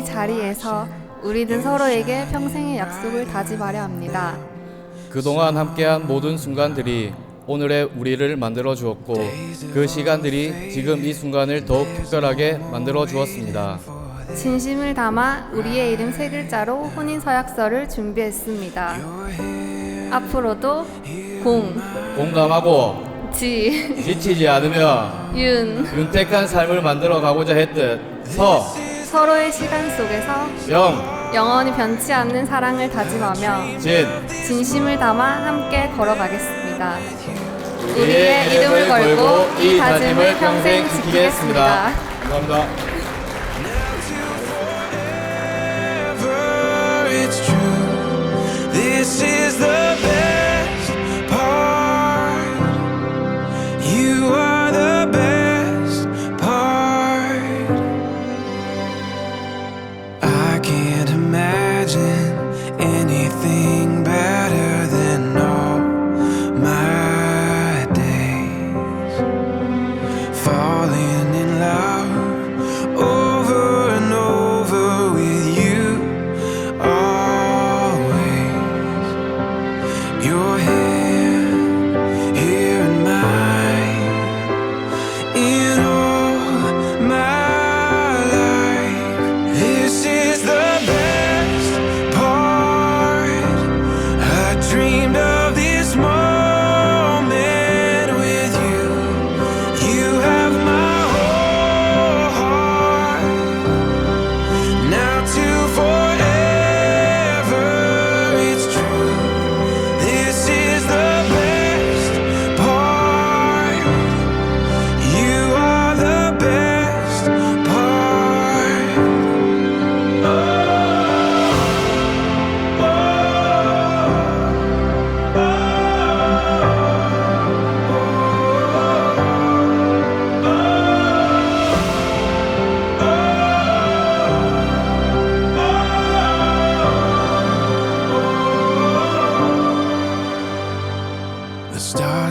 이 자리에서 우리는 서로에게 평생의 약속을 다짐하려 합니다. 그동안 함께한 모든 순간들이 오늘의 우리를 만들어 주었고 그 시간들이 지금 이 순간을 더욱 특별하게 만들어 주었습니다. 진심을 담아 우리의 이름 세 글자로 혼인 서약서를 준비했습니다. 앞으로도 공, 공감하고 지, 지치지 않으며 윤 윤택한 삶을 만들어 가고자 했듯 서, 서로의 시간 속에서 영, 영원히 변치 않는 사랑을 다짐하며 진 진심을 담아 함께 걸어가겠습니다. 우리의 이름을 걸고 이 다짐을 평생 지키겠습니다. 감사합니다.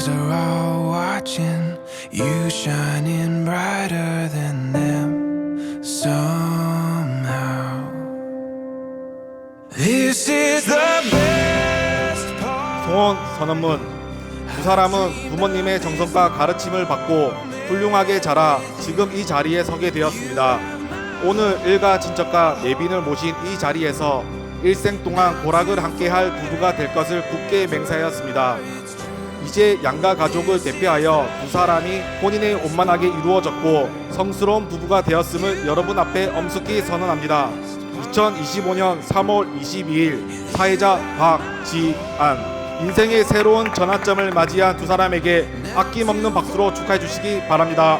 Are all watching you shining brighter than them somehow. This is the best part. 소원 선언문 두 사람은 부모님의 정성과 가르침을 받고 훌륭하게 자라 지금 이 자리에 서게 되었습니다. 오늘 일가 친척과 예빈을 모신 이 자리에서 일생 동안 고락을 함께할 부부가 될 것을 굳게 맹세하였습니다. 이제 양가 가족을 대표하여 두 사람이 혼인에 원만하게 이루어졌고 성스러운 부부가 되었음을 여러분 앞에 엄숙히 선언합니다. 2025년 3월 22일 사회자 박지안 인생의 새로운 전환점을 맞이한 두 사람에게 아낌없는 박수로 축하해 주시기 바랍니다.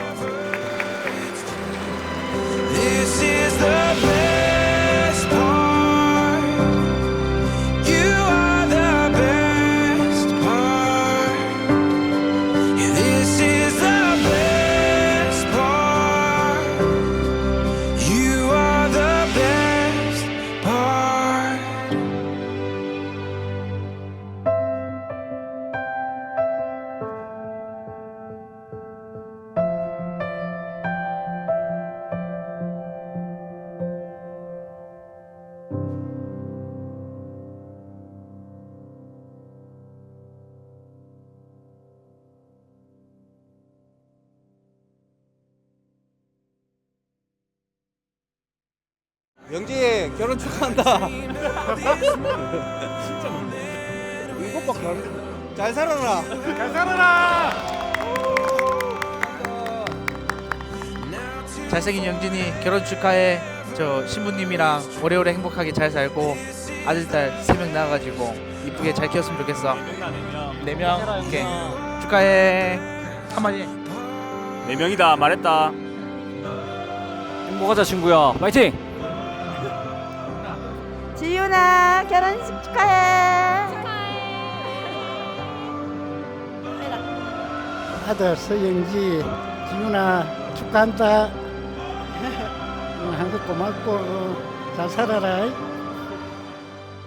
영지 결혼 축하한다. 일곱 번 결혼. 잘 살아라. 잘 살아라. 잘생긴 영진이 결혼 축하해. 저 신부님이랑 오래오래 행복하게 잘 살고 아들 딸 세 명 낳아가지고 이쁘게 잘 키웠으면 좋겠어. 네 명. 오케이. 축하해. 한마디. 네 명이다 말했다 행복하자 친구야 파이팅 지윤아 결혼식 축하해. 아들 서영지 지훈아 축하한다 어, 항상 고맙고 어, 잘 살아라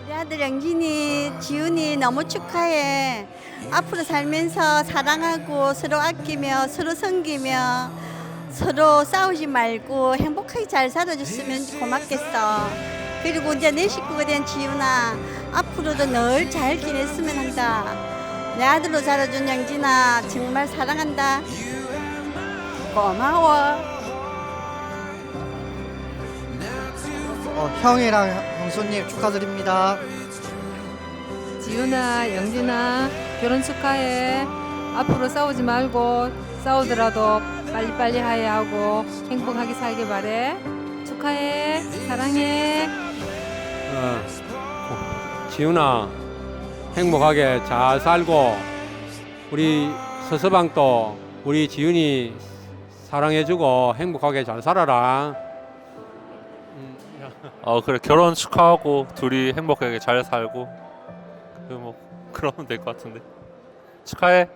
우리 아들 영진이, 지훈이 너무 축하해. 앞으로 살면서 사랑하고 서로 아끼며 서로 섬기며 서로 싸우지 말고 행복하게 잘 살아줬으면 고맙겠어. 그리고 이제 내 식구가 된 지윤아 앞으로도 늘 잘 지냈으면 한다. 내 아들로 자라준 영진아 정말 사랑한다. 고마워. 어, 형이랑 형수님 축하드립니다. 지윤아, 영진아, 결혼 축하해. 앞으로 싸우지 말고 싸우더라도 빨리빨리 화해하고 행복하게 살길 바래. 축하해. 사랑해. 어, 지훈아 행복하게 잘 살고 우리 서서방도 우리 지훈이 사랑해주고 행복하게 잘 살아라. 음, 야. 어 그래 결혼 축하하고 둘이 행복하게 잘 살고 그 뭐 그러면 될 것 같은데 축하해